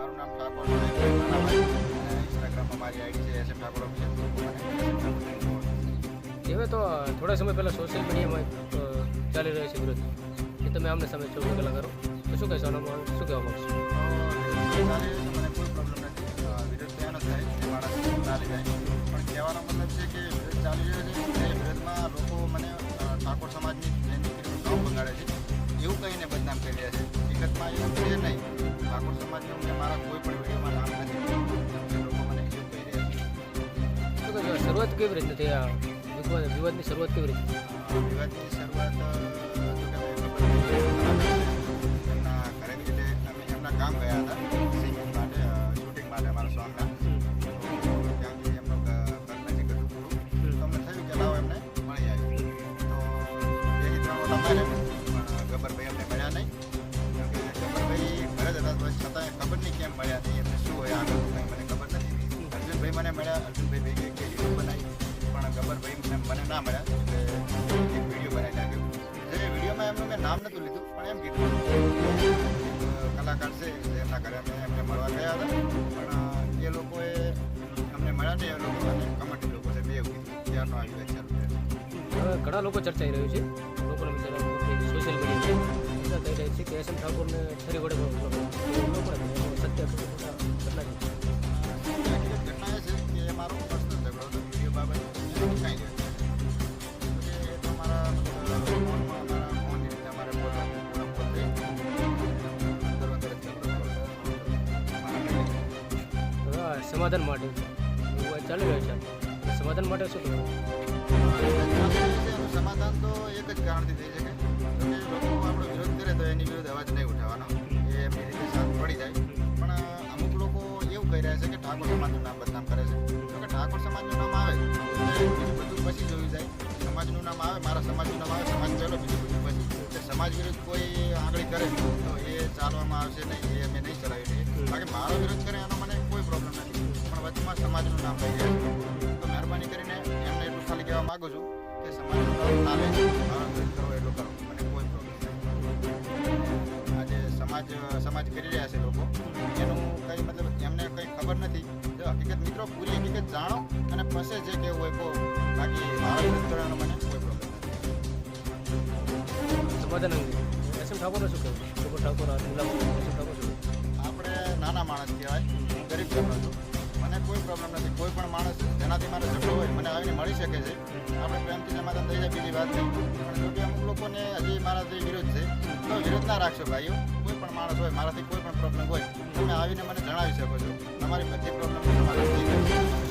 મારું નામ ઠાકોર ઇન્સ્ટાગ્રામમાં મારી આઈડી છે એસ એમ ઠાકોર હવે તો થોડા સમય પહેલાં સોશિયલ મીડિયામાં ચાલી રહ્યો છે વિરોધ. એ તમે આમને સામે છો પહેલાં કરો. તો શું કહેશો અનુભવ શું કહેવા માગશો? મને કોઈ પ્રોબ્લેમ નથી. વિરોધ થયા થાય મારા ચાલી જાય. પણ કહેવાનો મતલબ છે કે વિરોધ ચાલી રહ્યો છે એ વિરોધમાં લોકો મને ઠાકોર સમાજની જૈન દીકરીનું ગામ બગાડે છે. એવું કહીને બદનામ કરી રહ્યા છે. હકીકતમાં એવું શરૂઆત કેવી રીતે થઈ આ વિવાદ વિવાદની શરૂઆત કેવી રીતે વિવાદની શરૂઆત કે એમના ગામ ગયા હતા સિંગિંગ માટે શૂટિંગ માટે અમારા સોંગના ત્યાંથી એમનો ઘર નજીક હતું તો અમને થયું કે લાવો એમને મળી આવી તો ત્રણ પણ ગબ્બરભાઈ અમને મળ્યા નહીં. કેમ કે ગબ્બરભાઈ ઘરે જ હતા તો ખબર નહીં કેમ મળ્યા નહીં એમને શું હોય આગળ મને ખબર નથી. અર્જુનભાઈ મને મળ્યા અર્જુનભાઈ ભાઈ એક વીડિયો બનાવી. પણ ગબ્બરભાઈ મને ના મળ્યા. એટલે એક વીડિયો બનાવી નાખ્યો. એ વિડીયોમાં એમનું મેં નામ નહોતું લીધું, પણ એમ કીધું. કલાકાર છે એમના ઘરે અમે એમને મળવા ગયા હતા. પણ એ લોકોએ અમને મળ્યા ને એ લોકો અને કમિટી લોકો છે, બે ત્યારનો આવી ચાલુ હવે ઘણા લોકો ચર્ચાઈ રહ્યું છે. લોકોને સોશિયલ મીડિયા કહી રહી છે કે એસ એમ ઠાકોરને છરી વડે સત્ય ઘટના સમાધાન માટે ચાલી રહ્યો છે? સમાધાન માટે શું કહેવાય? સમાધાન તો એક જ કારણથી થઈ શકે. કે લોકો આપણો વિરોધ કરે તો એની વિરુદ્ધ અવાજ નહીં ઉઠાવવાનો. એ એમની રીતે સાથ પડી જાય. પણ અમુક લોકો એવું કહી રહ્યા છે કે ઠાકોર સમાજનું નામ બદનામ કરે છે. તો કે ઠાકોર સમાજનું નામ આવે બીજું બધું પછી જોયું જાય. સમાજનું નામ આવે, મારા સમાજનું નામ આવે, સમાજ ચાલો બીજું બધું પછી. સમાજ વિરુદ્ધ કોઈ આંગળી કરે તો એ ચાલવામાં આવશે નહીં, એ અમે નહીં ચલાવી બાકી મારો વિરોધ કરે એનો વચમાં સમાજનું નામ લઈ જાય તો મહેરબાની કરીને એમને એટલું ખાલી કહેવા માગું છું કે સમાજનું નામ ના કરો એટલું કરો. મને કોઈ પ્રોબ્લેમ આજે સમાજ સમાજ કરી રહ્યા છે લોકો. એનું કંઈ મતલબ એમને કંઈ ખબર નથી. જો હકીકત મિત્રો પૂરી હકીકત જાણો અને પછી જે કહેવું હોય કહો. બાકી વિરોધ કરવાનો મને કોઈ પ્રોબ્લેમ નથી. શું કહેવું? ઠાકોર ઠાકોર? આપણે નાના માણસ કહેવાય. ગરીબ ઘરનો છું. મને કોઈ પ્રોબ્લેમ નથી. કોઈ પણ માણસ જેનાથી મારે ઝઘડો હોય, મને આવીને મળી શકે છે. આપણે પ્રેમથી સમાધાન થઈ જાય, બીજી વાત નહીં પણ જો કે અમુક લોકોને હજી મારાથી વિરોધ છે, તો વિરોધ ના રાખશો ભાઈઓ. કોઈ પણ માણસ હોય, મારાથી કોઈ પણ પ્રોબ્લેમ હોય, તમે આવીને મને જણાવી શકો છો. તમારી બધી પ્રોબ્લેમ